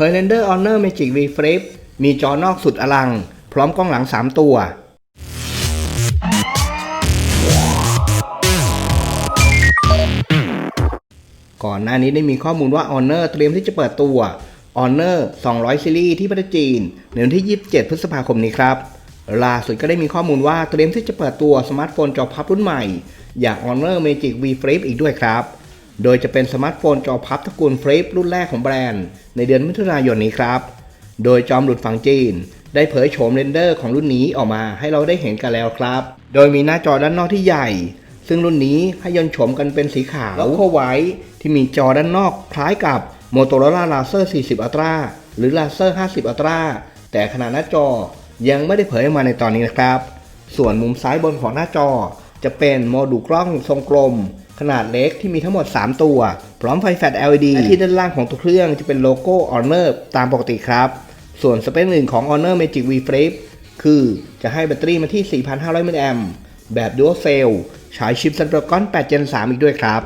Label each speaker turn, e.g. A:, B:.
A: p e r l e n d e r Honor Magic V Flip มีจอนอกสุดอลัง พร้อมกล้องหลัง 3 ตัว ก่อนหน้านี้ได้มีข้อมูลว่า Honor เตรียมที่จะเปิดตัว Honor 200 ซีรีส์ที่ประเทศจีนในวันที่ 27 พฤษภาคมนี้ครับล่าสุดก็ได้มีข้อมูลว่าเตรียมที่จะเปิดตัวสมาร์ทโฟนจอพับรุ่นใหม่ อย่าง Honor Magic V Flip อีกด้วยครับ โดยจะเป็นสมาร์ทโฟนจอพับตระกูล Flip รุ่นแรกของแบรนด์ ในเดือนมิถุนายนนี้ครับ โดยจอมหลุดฝั่งจีน ได้เผยโฉมเรนเดอร์ของรุ่นนี้ออกมาให้เราได้เห็นกันแล้วครับ โดยมีหน้าจอด้านนอกที่ใหญ่ ซึ่งรุ่นนี้ให้ยนต์โฉมกันเป็นสีขาวแล้วก็ไว้ ที่มีจอด้านนอกคล้ายกับ Motorola Razr 40 Ultra หรือ Razr 50 Ultra แต่ขนาดหน้าจอยังไม่ได้เผยออกมาในตอนนี้นะครับ ส่วนมุมซ้ายบนของหน้าจอจะเป็นโมดูลกล้องทรงกลม ขนาดเล็กที่มีทั้งหมด 3 ตัว พร้อมไฟแฟลช LED และที่ด้านล่างของตัวเครื่องจะเป็นโลโก้ Honor ตามปกติครับ ส่วนสเปคอื่นของ Honor Magic V Flip คือจะให้แบตเตอรี่มาที่ 4,500มิลลิแอมแบบ Dual Cell ใช้ชิป Snapdragon 8 Gen 3 อีกด้วยครับ